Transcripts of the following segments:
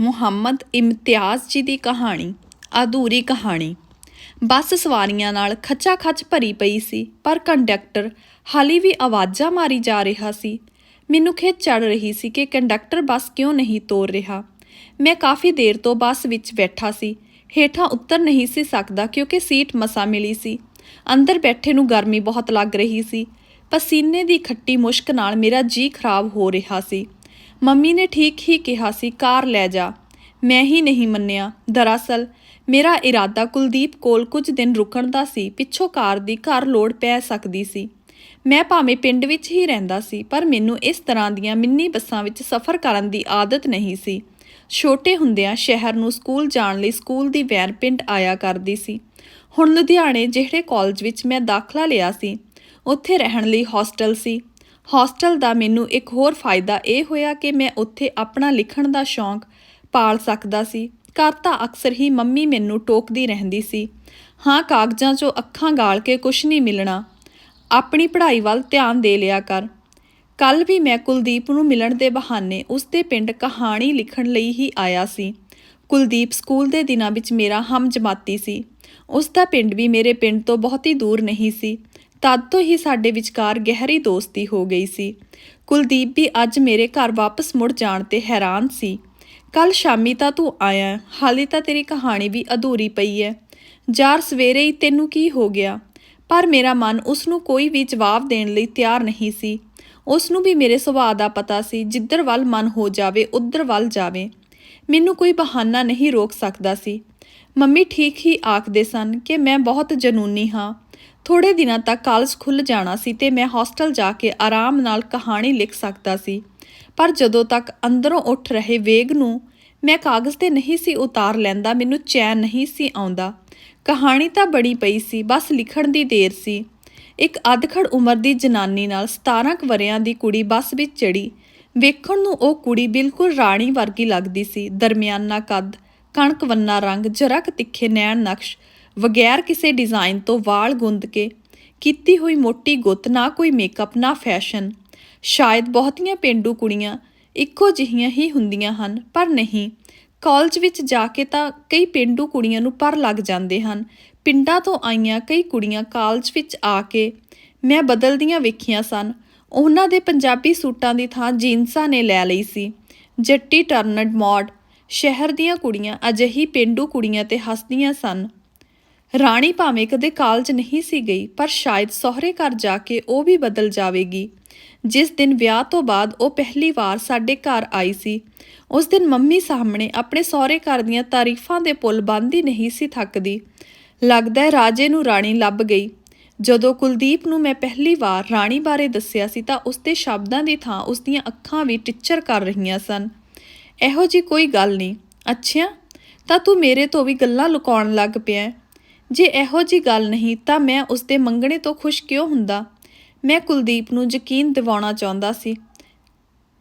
ਮੁਹੰਮਦ ਇਮਤਿਆਜ਼ ਜੀ ਦੀ ਕਹਾਣੀ, ਅਧੂਰੀ ਕਹਾਣੀ। ਬੱਸ ਸਵਾਰੀਆਂ ਨਾਲ ਖੱਚਾ ਖੱਚ ਭਰੀ ਪਈ ਸੀ, ਪਰ ਕੰਡਕਟਰ ਹਾਲੀ ਵੀ ਆਵਾਜ਼ਾਂ ਮਾਰੀ ਜਾ ਰਿਹਾ ਸੀ। ਮੈਨੂੰ ਖਿੱਚ ਚੜ ਰਹੀ ਸੀ ਕਿ ਕੰਡਕਟਰ ਬੱਸ ਕਿਉਂ ਨਹੀਂ ਤੋਰ ਰਿਹਾ। ਮੈਂ ਕਾਫੀ ਦੇਰ ਤੋਂ ਬੱਸ ਵਿੱਚ ਬੈਠਾ ਸੀ। ਹੇਠਾਂ ਉੱਤਰ ਨਹੀਂ ਸੀ ਸਕਦਾ ਕਿਉਂਕਿ ਸੀਟ ਮਸਾ ਮਿਲੀ ਸੀ। ਅੰਦਰ ਬੈਠੇ ਨੂੰ ਗਰਮੀ ਬਹੁਤ ਲੱਗ ਰਹੀ ਸੀ। ਪਸੀਨੇ ਦੀ ਖੱਟੀ ਮੁਸ਼ਕ ਨਾਲ ਮੇਰਾ ਜੀ ਖਰਾਬ ਹੋ ਰਿਹਾ ਸੀ। ਮੰਮੀ ਨੇ ਠੀਕ ਹੀ ਕਿਹਾ ਸੀ, ਕਾਰ ਲੈ ਜਾ। ਮੈਂ ਹੀ ਨਹੀਂ ਮੰਨਿਆ। ਦਰਅਸਲ, ਮੇਰਾ ਇਰਾਦਾ ਕੁਲਦੀਪ ਕੋਲ ਕੁਝ ਦਿਨ ਰੁਕਣ ਦਾ ਸੀ, ਪਿੱਛੋਂ ਕਾਰ ਦੀ ਘਰ ਲੋੜ ਪੈ ਸਕਦੀ ਸੀ। ਮੈਂ ਭਾਵੇਂ ਪਿੰਡ ਵਿੱਚ ਹੀ ਰਹਿੰਦਾ ਸੀ, ਪਰ ਮੈਨੂੰ ਇਸ ਤਰ੍ਹਾਂ ਦੀਆਂ ਮਿੰਨੀ ਬੱਸਾਂ ਵਿੱਚ ਸਫ਼ਰ ਕਰਨ ਦੀ ਆਦਤ ਨਹੀਂ ਸੀ। ਛੋਟੇ ਹੁੰਦਿਆਂ ਸ਼ਹਿਰ ਨੂੰ ਸਕੂਲ ਜਾਣ ਲਈ ਸਕੂਲ ਦੀ ਵੈਨ ਪਿੰਡ ਆਇਆ ਕਰਦੀ ਸੀ। ਹੁਣ ਲੁਧਿਆਣੇ ਜਿਹੜੇ ਕਾਲਜ ਵਿੱਚ ਮੈਂ ਦਾਖਲਾ ਲਿਆ ਸੀ, ਉੱਥੇ ਰਹਿਣ ਲਈ ਹੌਸਟਲ ਸੀ। ਹੋਸਟਲ ਦਾ ਮੈਨੂੰ ਇੱਕ ਹੋਰ ਫਾਇਦਾ ਇਹ ਹੋਇਆ ਕਿ ਮੈਂ ਉੱਥੇ ਆਪਣਾ ਲਿਖਣ ਦਾ ਸ਼ੌਂਕ ਪਾਲ ਸਕਦਾ ਸੀ। ਘਰ ਤਾਂ ਅਕਸਰ ਹੀ ਮੰਮੀ ਮੈਨੂੰ ਟੋਕਦੀ ਰਹਿੰਦੀ ਸੀ। ਹਾਂ, ਕਾਗਜ਼ਾਂ 'ਚੋਂ ਅੱਖਾਂ ਗਾਲ ਕੇ ਕੁਝ ਨਹੀਂ ਮਿਲਣਾ। ਆਪਣੀ ਪੜ੍ਹਾਈ ਵੱਲ ਧਿਆਨ ਦੇ ਲਿਆ ਕਰ। ਕੱਲ ਵੀ ਮੈਂ ਕੁਲਦੀਪ ਨੂੰ ਮਿਲਣ ਦੇ ਬਹਾਨੇ ਉਸਦੇ ਪਿੰਡ ਕਹਾਣੀ ਲਿਖਣ ਲਈ ਹੀ ਆਇਆ ਸੀ। ਕੁਲਦੀਪ ਸਕੂਲ ਦੇ ਦਿਨਾਂ ਵਿੱਚ ਮੇਰਾ ਹਮਜਮਾਤੀ ਸੀ। ਉਸ ਦਾ ਪਿੰਡ ਵੀ ਮੇਰੇ ਪਿੰਡ ਤੋਂ ਬਹੁਤੀ ਦੂਰ ਨਹੀਂ ਸੀ। ਤਦ ਤੋਂ ਹੀ ਸਾਡੇ ਵਿਚਕਾਰ ਗਹਿਰੀ ਦੋਸਤੀ ਹੋ ਗਈ ਸੀ। ਕੁਲਦੀਪ ਵੀ ਅੱਜ ਮੇਰੇ ਘਰ ਵਾਪਸ ਮੁੜ ਜਾਣ ਤੇ ਹੈਰਾਨ ਸੀ। ਕੱਲ ਸ਼ਾਮੀ ਤਾਂ ਤੂੰ ਆਇਆ, ਹਾਲੇ ਤਾਂ ਤੇਰੀ ਕਹਾਣੀ ਵੀ ਅਧੂਰੀ ਪਈ ਹੈ ਯਾਰ, ਸਵੇਰੇ ਹੀ ਤੈਨੂੰ ਕੀ ਹੋ ਗਿਆ? ਪਰ ਮੇਰਾ ਮਨ ਉਸ ਨੂੰ ਕੋਈ ਵੀ ਜਵਾਬ ਦੇਣ ਲਈ ਤਿਆਰ ਨਹੀਂ ਸੀ। ਉਸ ਨੂੰ ਵੀ ਮੇਰੇ ਸੁਭਾਅ ਦਾ ਪਤਾ ਸੀ, ਜਿੱਧਰ ਵੱਲ ਮਨ ਹੋ ਜਾਵੇ, ਉਧਰ ਵੱਲ ਜਾਵੇ। ਮੈਨੂੰ ਕੋਈ ਬਹਾਨਾ ਨਹੀਂ ਰੋਕ ਸਕਦਾ ਸੀ। ਮੰਮੀ ਠੀਕ ਹੀ ਆਖਦੇ ਸਨ ਕਿ ਮੈਂ ਬਹੁਤ ਜਨੂਨੀ ਹਾਂ। ਥੋੜੇ ਦਿਨਾਂ ਤੱਕ ਕਾਲਜ ਖੁੱਲ ਜਾਣਾ ਸੀ ਤੇ ਮੈਂ ਹੌਸਟਲ ਜਾ ਕੇ ਆਰਾਮ ਨਾਲ ਕਹਾਣੀ ਲਿਖ ਸਕਦਾ ਸੀ। ਪਰ ਜਦੋਂ ਤੱਕ ਅੰਦਰੋਂ ਉੱਠ ਰਹੇ ਵੇਗ ਨੂੰ ਮੈਂ ਕਾਗਜ਼ ਤੇ ਨਹੀਂ ਸੀ ਉਤਾਰ ਲੈਂਦਾ, ਮੈਨੂੰ ਚੈਨ ਨਹੀਂ ਸੀ ਆਉਂਦਾ। ਕਹਾਣੀ ਤਾਂ ਬੜੀ ਪਈ ਸੀ, ਬਸ ਲਿਖਣ ਦੀ ਦੇਰ ਸੀ। ਇੱਕ ਅਧਖੜ ਉਮਰ ਦੀ ਜਨਾਨੀ ਨਾਲ 17 ਕੁ ਵਰਿਆਂ ਦੀ ਕੁੜੀ ਬੱਸ ਵਿੱਚ ਚੜੀ ਵੇਖਣ ਨੂੰ ਉਹ ਕੁੜੀ ਬਿਲਕੁਲ ਰਾਣੀ ਵਰਗੀ ਲੱਗਦੀ ਸੀ। ਦਰਮਿਆਨਾ ਕੱਦ, ਕਣਕ ਵੰਨਾ ਰੰਗ, ਜਰਾ ਕੁ ਤਿੱਖੇ ਨੈਣ ਨਕਸ਼ ਵਗੈਰ ਕਿਸੇ ਡਿਜ਼ਾਈਨ ਤੋਂ ਵਾਲ ਗੁੰਦ ਕੇ ਕੀਤੀ ਹੋਈ ਮੋਟੀ ਗੁੱਤ, ਨਾ ਕੋਈ ਮੇਕਅਪ ਨਾ ਫੈਸ਼ਨ ਸ਼ਾਇਦ ਬਹੁਤੀਆਂ ਪਿੰਡੂ ਕੁੜੀਆਂ ਇੱਕੋ ਜਿਹੀਆਂ ਹੀ ਹੁੰਦੀਆਂ ਹਨ, ਪਰ ਨਹੀਂ। ਕਾਲਜ ਵਿੱਚ ਜਾ ਕੇ ਤਾਂ ਕਈ ਪਿੰਡੂ ਕੁੜੀਆਂ ਨੂੰ ਪਰ ਲੱਗ ਜਾਂਦੇ ਹਨ। ਪਿੰਡਾਂ ਤੋਂ ਆਈਆਂ ਕਈ ਕੁੜੀਆਂ ਕਾਲਜ ਵਿੱਚ ਆ ਕੇ ਮੈਂ ਬਦਲਦੀਆਂ ਵੇਖੀਆਂ ਸਨ। ਉਹਨਾਂ ਦੇ ਪੰਜਾਬੀ ਸੂਟਾਂ ਦੀ ਥਾਂ ਜੀਨਸਾਂ ਨੇ ਲੈ ਲਈ ਸੀ। ਜੱਟੀ ਟਰਨਡ ਮੋਡ, ਸ਼ਹਿਰ ਦੀਆਂ ਕੁੜੀਆਂ ਅਜਿਹੀ ਪਿੰਡੂ ਕੁੜੀਆਂ ਤੇ ਹੱਸਦੀਆਂ ਸਨ। ਰਾਣੀ ਭਾਵੇਂ ਕਦੇ ਕਾਲਜ ਨਹੀਂ ਸੀ ਗਈ, ਪਰ ਸ਼ਾਇਦ ਸਹੁਰੇ ਘਰ ਜਾ ਕੇ ਉਹ ਵੀ ਬਦਲ ਜਾਵੇਗੀ। ਜਿਸ ਦਿਨ ਵਿਆਹ ਤੋਂ ਬਾਅਦ ਉਹ ਪਹਿਲੀ ਵਾਰ ਸਾਡੇ ਘਰ ਆਈ ਸੀ, ਉਸ ਦਿਨ ਮੰਮੀ ਸਾਹਮਣੇ ਆਪਣੇ ਸਹੁਰੇ ਘਰ ਦੀਆਂ ਤਾਰੀਫਾਂ ਦੇ ਪੁੱਲ ਬੰਦੀ ਨਹੀਂ ਸੀ ਥੱਕਦੀ। ਲੱਗਦਾ ਹੈ ਰਾਜੇ ਨੂੰ ਰਾਣੀ ਲੱਭ ਗਈ। ਜਦੋਂ ਕੁਲਦੀਪ ਨੂੰ ਮੈਂ ਪਹਿਲੀ ਵਾਰ ਰਾਣੀ ਬਾਰੇ ਦੱਸਿਆ ਸੀ ਤਾਂ ਉਸਦੇ ਸ਼ਬਦਾਂ ਦੀ ਥਾਂ ਉਸ ਦੀਆਂ ਅੱਖਾਂ ਵੀ ਟਿੱਚਰ ਕਰ ਰਹੀਆਂ ਸਨ। ਇਹੋ ਜੀ ਕੋਈ ਗੱਲ ਨਹੀਂ। ਅੱਛਾ ਤਾਂ ਤੂੰ ਮੇਰੇ ਤੋਂ ਵੀ ਗੱਲਾਂ ਲੁਕਾਉਣ ਲੱਗ ਪਿਆ ਜੇ ਇਹੋ ਜੀ ਗੱਲ ਨਹੀਂ ਤਾਂ ਮੈਂ ਉਸਦੇ ਮੰਗਣੇ ਤੋਂ ਖੁਸ਼ ਕਿਉਂ ਹੁੰਦਾ? ਮੈਂ ਕੁਲਦੀਪ ਨੂੰ ਯਕੀਨ ਦਿਵਾਉਣਾ ਚਾਹੁੰਦਾ ਸੀ।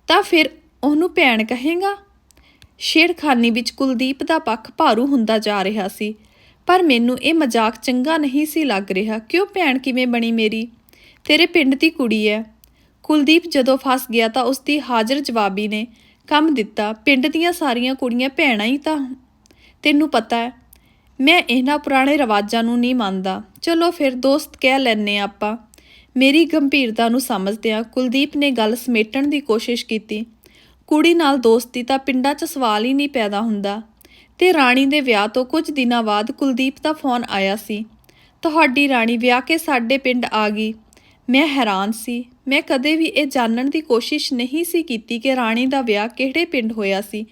ਤਾਂ ਫਿਰ ਉਹਨੂੰ ਭੈਣ ਕਹੇਗਾ? ਸ਼ੇਰਖਾਨੀ ਵਿੱਚ ਕੁਲਦੀਪ ਦਾ ਪੱਖ ਭਾਰੂ ਹੁੰਦਾ ਜਾ ਰਿਹਾ ਸੀ, ਪਰ ਮੈਨੂੰ ਇਹ ਮਜ਼ਾਕ ਚੰਗਾ ਨਹੀਂ ਸੀ ਲੱਗ ਰਿਹਾ। ਕਿਉਂ ਭੈਣ ਕਿਵੇਂ ਬਣੀ ਮੇਰੀ? ਤੇਰੇ ਪਿੰਡ ਦੀ ਕੁੜੀ ਹੈ ਕੁਲਦੀਪ ਜਦੋਂ ਫਸ ਗਿਆ ਤਾਂ ਉਸਦੀ ਹਾਜ਼ਰ ਜਵਾਬੀ ਨੇ ਕੰਮ ਦਿੱਤਾ। ਪਿੰਡ ਦੀਆਂ ਸਾਰੀਆਂ ਕੁੜੀਆਂ ਭੈਣਾਂ ਹੀ ਤਾਂ ਤੈਨੂੰ ਪਤਾ ਹੈ ਮੈਂ ਇਹਨਾਂ ਪੁਰਾਣੇ ਰਿਵਾਜਾਂ ਨੂੰ ਨਹੀਂ ਮੰਨਦਾ। ਚਲੋ ਫਿਰ ਦੋਸਤ ਕਹਿ ਲੈਨੇ ਆਂ ਆਪਾਂ। ਮੇਰੀ ਗੰਭੀਰਤਾ ਨੂੰ ਸਮਝਦਿਆਂ ਕੁਲਦੀਪ ਨੇ ਗੱਲ ਸਮੇਟਣ ਦੀ ਕੋਸ਼ਿਸ਼ ਕੀਤੀ। ਕੁੜੀ ਨਾਲ ਦੋਸਤੀ ਤਾਂ ਪਿੰਡਾਂ 'ਚ ਸਵਾਲ ਹੀ ਨਹੀਂ ਪੈਦਾ ਹੁੰਦਾ। ਤੇ ਰਾਣੀ ਦੇ ਵਿਆਹ ਤੋਂ ਕੁਝ ਦਿਨਾਂ ਬਾਅਦ ਕੁਲਦੀਪ ਦਾ ਫੋਨ ਆਇਆ ਸੀ। ਤੁਹਾਡੀ ਰਾਣੀ ਵਿਆਹ ਕੇ ਸਾਡੇ ਪਿੰਡ ਆ ਗਈ। ਮੈਂ ਹੈਰਾਨ ਸੀ। ਮੈਂ ਕਦੇ ਵੀ ਇਹ ਜਾਣਨ ਦੀ ਕੋਸ਼ਿਸ਼ ਨਹੀਂ ਸੀ ਕੀਤੀ ਕਿ ਰਾਣੀ ਦਾ ਵਿਆਹ ਕਿਹੜੇ ਪਿੰਡ ਹੋਇਆ ਸੀ।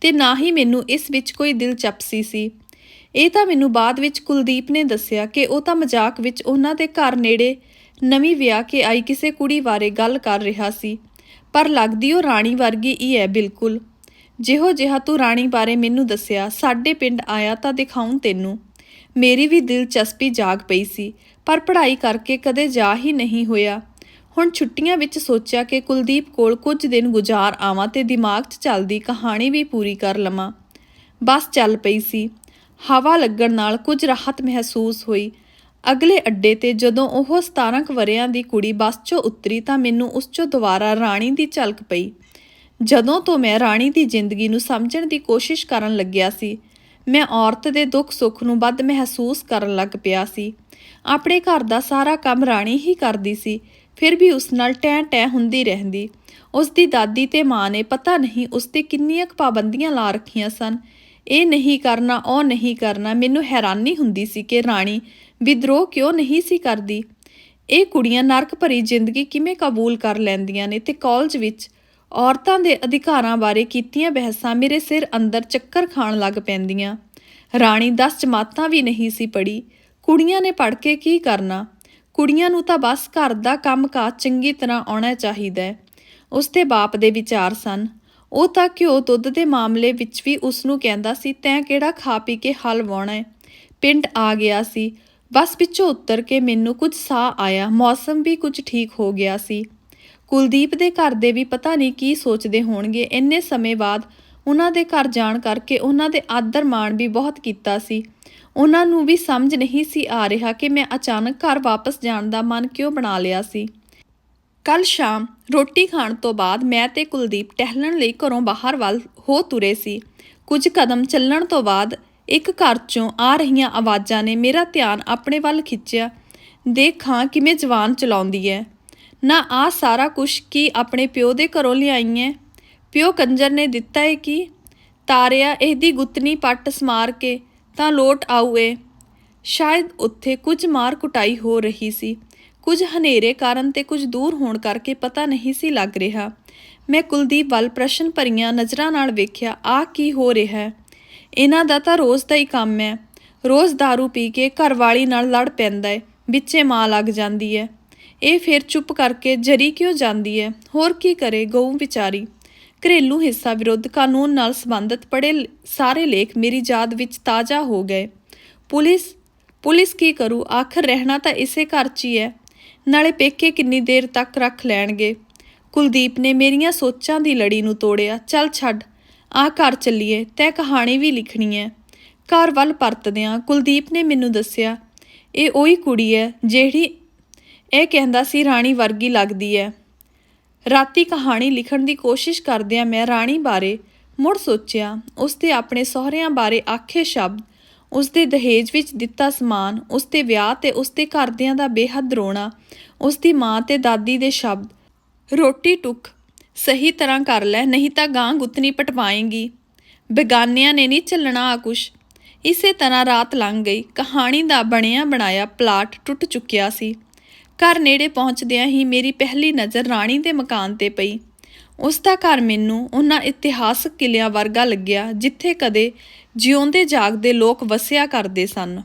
ਤੇ ਨਾ ਹੀ ਮੈਨੂੰ ਇਸ ਵਿੱਚ ਕੋਈ ਦਿਲਚਸਪੀ ਸੀ। ਇਹ ਤਾਂ ਮੈਨੂੰ ਬਾਅਦ ਵਿੱਚ ਕੁਲਦੀਪ ਨੇ ਦੱਸਿਆ ਕਿ ਉਹ ਤਾਂ ਮਜ਼ਾਕ ਵਿੱਚ ਉਹਨਾਂ ਦੇ ਘਰ ਨੇੜੇ ਨਵੀਂ ਵਿਆਹ ਕੇ ਆਈ ਕਿਸੇ ਕੁੜੀ ਬਾਰੇ ਗੱਲ ਕਰ ਰਿਹਾ ਸੀ, ਪਰ ਲੱਗਦੀ ਉਹ ਰਾਣੀ ਵਰਗੀ ਹੀ ਹੈ ਬਿਲਕੁਲ। ਜਿਹੋ ਜਿਹਾ ਤੂੰ ਰਾਣੀ ਬਾਰੇ ਮੈਨੂੰ ਦੱਸਿਆ, ਸਾਡੇ ਪਿੰਡ ਆਇਆ ਤਾਂ ਦਿਖਾਉਂ ਤੈਨੂੰ। ਮੇਰੀ ਵੀ ਦਿਲਚਸਪੀ ਜਾਗ ਪਈ ਸੀ, ਪਰ ਪੜ੍ਹਾਈ ਕਰਕੇ ਕਦੇ ਜਾ ਹੀ ਨਹੀਂ ਹੋਇਆ। ਹੁਣ ਛੁੱਟੀਆਂ ਵਿੱਚ ਸੋਚਿਆ ਕਿ ਕੁਲਦੀਪ ਕੋਲ ਕੁਝ ਦਿਨ ਗੁਜ਼ਾਰ ਆਵਾਂ ਤੇ ਦਿਮਾਗ 'ਚ ਚੱਲਦੀ ਕਹਾਣੀ ਵੀ ਪੂਰੀ ਕਰ ਲਵਾਂ। ਬਸ ਚੱਲ ਪਈ ਸੀ। ਹਵਾ ਲੱਗਣ ਨਾਲ ਕੁਝ ਰਾਹਤ ਮਹਿਸੂਸ ਹੋਈ। ਅਗਲੇ ਅੱਡੇ ਤੇ ਜਦੋਂ ਉਹ 17 ਕੁ ਵਰਿਆਂ ਦੀ ਕੁੜੀ ਬੱਸ 'ਚੋਂ ਉਤਰੀ ਤਾਂ ਮੈਨੂੰ ਉਸ 'ਚੋਂ ਦੁਬਾਰਾ ਰਾਣੀ ਦੀ ਝਲਕ ਪਈ। ਜਦੋਂ ਤੋਂ ਮੈਂ ਰਾਣੀ ਦੀ ਜ਼ਿੰਦਗੀ ਨੂੰ ਸਮਝਣ ਦੀ ਕੋਸ਼ਿਸ਼ ਕਰਨ ਲੱਗਿਆ ਸੀ, ਮੈਂ ਔਰਤ ਦੇ ਦੁੱਖ ਸੁੱਖ ਨੂੰ ਵੱਧ ਮਹਿਸੂਸ ਕਰਨ ਲੱਗ ਪਿਆ ਸੀ। ਆਪਣੇ ਘਰ ਦਾ ਸਾਰਾ ਕੰਮ ਰਾਣੀ ਹੀ ਕਰਦੀ ਸੀ, ਫਿਰ ਵੀ ਉਸ ਨਾਲ ਟੈਂ ਟੈਂ ਹੁੰਦੀ ਰਹਿੰਦੀ। ਉਸ ਦੀ ਦਾਦੀ ਤੇ ਮਾਂ ਨੇ ਪਤਾ ਨਹੀਂ ਉਸ ਤੇ ਕਿੰਨੀਆਂ ਕੁ ਪਾਬੰਦੀਆਂ ਲਾ ਰੱਖੀਆਂ ਸਨ। ਇਹ ਨਹੀਂ ਕਰਨਾ, ਉਹ ਨਹੀਂ ਕਰਨਾ, ਮੈਨੂੰ ਹੈਰਾਨੀ ਹੁੰਦੀ ਸੀ ਕਿ ਰਾਣੀ ਵਿਦਰੋਹ ਕਿਉਂ ਨਹੀਂ ਸੀ ਕਰਦੀ? ਇਹ ਕੁੜੀਆਂ ਨਰਕ ਭਰੀ ਜ਼ਿੰਦਗੀ ਕਿਵੇਂ ਕਬੂਲ ਕਰ ਲੈਂਦੀਆਂ ਨੇ ਤੇ ਕਾਲਜ ਵਿੱਚ ਔਰਤਾਂ ਦੇ ਅਧਿਕਾਰਾਂ ਬਾਰੇ ਕੀਤੀਆਂ ਬਹਿਸਾਂ ਮੇਰੇ ਸਿਰ ਅੰਦਰ ਚੱਕਰ ਖਾਣ ਲੱਗ ਪੈਂਦੀਆਂ। ਰਾਣੀ 10 ਜਮਾਤਾਂ ਵੀ ਨਹੀਂ ਸੀ ਪੜ੍ਹੀ। ਕੁੜੀਆਂ ਨੇ ਪੜ੍ਹ ਕੇ ਕੀ ਕਰਨਾ? ਕੁੜੀਆਂ ਨੂੰ ਤਾਂ ਬਸ ਘਰ ਦਾ ਕੰਮਕਾਜ ਚੰਗੀ ਤਰ੍ਹਾਂ ਆਉਣਾ ਚਾਹੀਦਾ ਹੈ। ਉਸ ਦੇ ਬਾਪ ਦੇ ਵਿਚਾਰ ਸਨ। ਉਹ ਤਾਂ ਘਿਓ ਦੁੱਧ ਦੇ ਮਾਮਲੇ ਵਿੱਚ ਵੀ ਉਸ ਨੂੰ ਕਹਿੰਦਾ ਸੀ, ਤੈਂ ਕਿਹੜਾ ਖਾ ਪੀ ਕੇ ਹਲ ਵਾਉਣਾ ਹੈ ਪਿੰਡ ਆ ਗਿਆ ਸੀ। ਬਸ ਵਿੱਚੋਂ ਉੱਤਰ ਕੇ ਮੈਨੂੰ ਕੁਝ ਸਾਹ ਆਇਆ। ਮੌਸਮ ਵੀ ਕੁਝ ਠੀਕ ਹੋ ਗਿਆ ਸੀ। ਕੁਲਦੀਪ ਦੇ ਘਰ ਦੇ ਵੀ ਪਤਾ ਨਹੀਂ ਕੀ ਸੋਚਦੇ ਹੋਣਗੇ। ਇੰਨੇ ਸਮੇਂ ਬਾਅਦ ਉਹਨਾਂ ਦੇ ਘਰ ਜਾਣ ਕਰਕੇ ਉਹਨਾਂ ਦੇ ਆਦਰ ਮਾਣ ਵੀ ਬਹੁਤ ਕੀਤਾ ਸੀ। ਉਹਨਾਂ ਨੂੰ ਵੀ ਸਮਝ ਨਹੀਂ ਸੀ ਆ ਰਿਹਾ ਕਿ ਮੈਂ ਅਚਾਨਕ ਘਰ ਵਾਪਸ ਜਾਣ ਦਾ ਮਨ ਕਿਉਂ ਬਣਾ ਲਿਆ ਸੀ। ਕੱਲ ਸ਼ਾਮ ਰੋਟੀ ਖਾਣ ਤੋਂ ਬਾਅਦ ਮੈਂ ਤੇ ਕੁਲਦੀਪ ਟਹਿਲਣ ਲਈ ਘਰੋਂ ਬਾਹਰ ਵੱਲ ਹੋ ਤੁਰੇ ਸੀ। ਕੁਝ ਕਦਮ ਚੱਲਣ ਤੋਂ ਬਾਅਦ ਇੱਕ ਘਰ ਚੋਂ ਆ ਰਹੀਆਂ ਆਵਾਜ਼ਾਂ ਨੇ ਮੇਰਾ ਧਿਆਨ ਆਪਣੇ ਵੱਲ ਖਿੱਚਿਆ। ਦੇਖਾਂ ਕਿਵੇਂ ਜਵਾਨ ਚਲਾਉਂਦੀ ਹੈ ਨਾ ਆ ਸਾਰਾ ਕੁਝ ਕੀ ਆਪਣੇ ਪਿਓ ਦੇ ਘਰੋਂ ਲਿਆਈ ਹੈ ਪਿਓ ਕੰਜਰ ਨੇ ਦਿੱਤਾ ਹੈ ਕੀ? ਤਾਰਿਆ ਇਹਦੀ ਗੁੱਤਨੀ ਪੱਟ ਸਮਾਰ ਕੇ ਤਾਂ ਲੋਟ ਆਊਏ ਸ਼ਾਇਦ ਉੱਥੇ ਕੁਝ ਮਾਰ ਕੁਟਾਈ ਹੋ ਰਹੀ ਸੀ। ਕੁਝ ਹਨੇਰੇ ਕਾਰਨ ਤੇ ਕੁਝ ਦੂਰ ਹੋਣ ਕਰਕੇ ਪਤਾ ਨਹੀਂ ਸੀ ਲੱਗ ਰਿਹਾ। ਮੈਂ ਕੁਲਦੀਪ ਵੱਲ ਪ੍ਰਸ਼ਨ ਭਰੀਆਂ ਨਜ਼ਰਾਂ ਨਾਲ ਵੇਖਿਆ ਆ ਕੀ ਹੋ ਰਿਹਾ ਹੈ? ਇਹਨਾਂ ਦਾ ਤਾਂ ਰੋਜ਼ ਦਾ ਹੀ ਕੰਮ ਹੈ। ਰੋਜ਼ दारू ਪੀ ਕੇ ਘਰਵਾਲੀ ਨਾਲ ਲੜ ਪੈਂਦਾ ਹੈ, ਵਿੱਚੇ ਮਾਂ ਲੱਗ ਜਾਂਦੀ ਹੈ। ਇਹ ਫਿਰ ਚੁੱਪ ਕਰਕੇ ਜਰੀ ਕਿਉਂ ਜਾਂਦੀ ਹੈ? ਹੋਰ ਕੀ ਕਰੇ ਗਊ ਵਿਚਾਰੀ? ਘਰੇਲੂ ਹਿੱਸਾ ਵਿਰੁੱਧ ਕਾਨੂੰਨ ਨਾਲ ਸੰਬੰਧਿਤ ਪੜੇ ਸਾਰੇ ਲੇਖ ਮੇਰੀ ਯਾਦ ਵਿੱਚ ਤਾਜ਼ਾ ਹੋ ਗਏ। ਪੁਲਿਸ ਪੁਲਿਸ ਕੀ ਕਰੂ? ਆਖਰ ਰਹਿਣਾ ਤਾਂ ਇਸੇ ਘਰ 'ਚ ਹੀ ਹੈ। ਨਾਲੇ ਪੇਕੇ ਕਿੰਨੀ ਦੇਰ ਤੱਕ ਰੱਖ ਲੈਣਗੇ। ਕੁਲਦੀਪ ਨੇ ਮੇਰੀਆਂ ਸੋਚਾਂ ਦੀ ਲੜੀ ਨੂੰ ਤੋੜਿਆ, ਚੱਲ ਛੱਡ ਆ ਘਰ ਚੱਲੀਏ, ਤੈਂ ਕਹਾਣੀ ਵੀ ਲਿਖਣੀ ਹੈ ਘਰ ਵੱਲ ਪਰਤਦਿਆਂ ਕੁਲਦੀਪ ਨੇ ਮੈਨੂੰ ਦੱਸਿਆ, ਇਹ ਉਹੀ ਕੁੜੀ ਹੈ ਜਿਹੜੀ ਇਹ ਕਹਿੰਦਾ ਸੀ ਰਾਣੀ ਵਰਗੀ ਲੱਗਦੀ ਹੈ ਰਾਤੀ ਕਹਾਣੀ ਲਿਖਣ ਦੀ ਕੋਸ਼ਿਸ਼ ਕਰਦਿਆਂ ਮੈਂ ਰਾਣੀ ਬਾਰੇ ਮੁੜ ਸੋਚਿਆ ਉਸ ਦੇ ਆਪਣੇ ਸਹੁਰਿਆਂ ਬਾਰੇ ਆਖੇ ਸ਼ਬਦ ਉਸ ਦੇ ਦਹੇਜ ਵਿੱਚ ਦਿੱਤਾ ਸਮਾਨ ਉਸ ਦੇ ਵਿਆਹ ਤੇ ਉਸ ਦੇ ਘਰਦਿਆਂ ਦਾ ਬੇਹੱਦ ਰੋਣਾ ਉਸ ਦੀ ਮਾਂ ਤੇ ਦਾਦੀ ਦੇ ਸ਼ਬਦ, ਰੋਟੀ ਟੁੱਕ, ਸਹੀ ਤਰ੍ਹਾਂ ਕਰ ਲੈ, ਨਹੀਂ ਤਾਂ ਗਾਂ ਗੁੱਤਨੀ ਪਟਵਾਏਂਗੀ। ਬੇਗਾਨਿਆਂ ਨੇ ਨਹੀਂ ਚੱਲਣਾ ਆ ਕੁਛ। ਇਸੇ ਤਰ੍ਹਾਂ ਰਾਤ ਲੰਘ ਗਈ, ਕਹਾਣੀ ਦਾ ਬਣਿਆ ਬਣਾਇਆ ਪਲਾਟ ਟੁੱਟ ਚੁੱਕਿਆ ਸੀ। ਘਰ ਨੇੜੇ ਪਹੁੰਚਦਿਆਂ ਹੀ ਮੇਰੀ ਪਹਿਲੀ ਨਜ਼ਰ ਰਾਣੀ ਦੇ ਮਕਾਨ ਤੇ ਪਈ। ਉਸ ਦਾ ਘਰ ਮੈਨੂੰ ਉਹਨਾਂ ਇਤਿਹਾਸਕ ਕਿਲਿਆਂ ਵਰਗਾ ਲੱਗਿਆ, ਜਿੱਥੇ ਕਦੇ ਜਿਉਂਦੇ ਜਾਗਦੇ ਲੋਕ ਵਸਿਆ ਕਰਦੇ ਸਨ।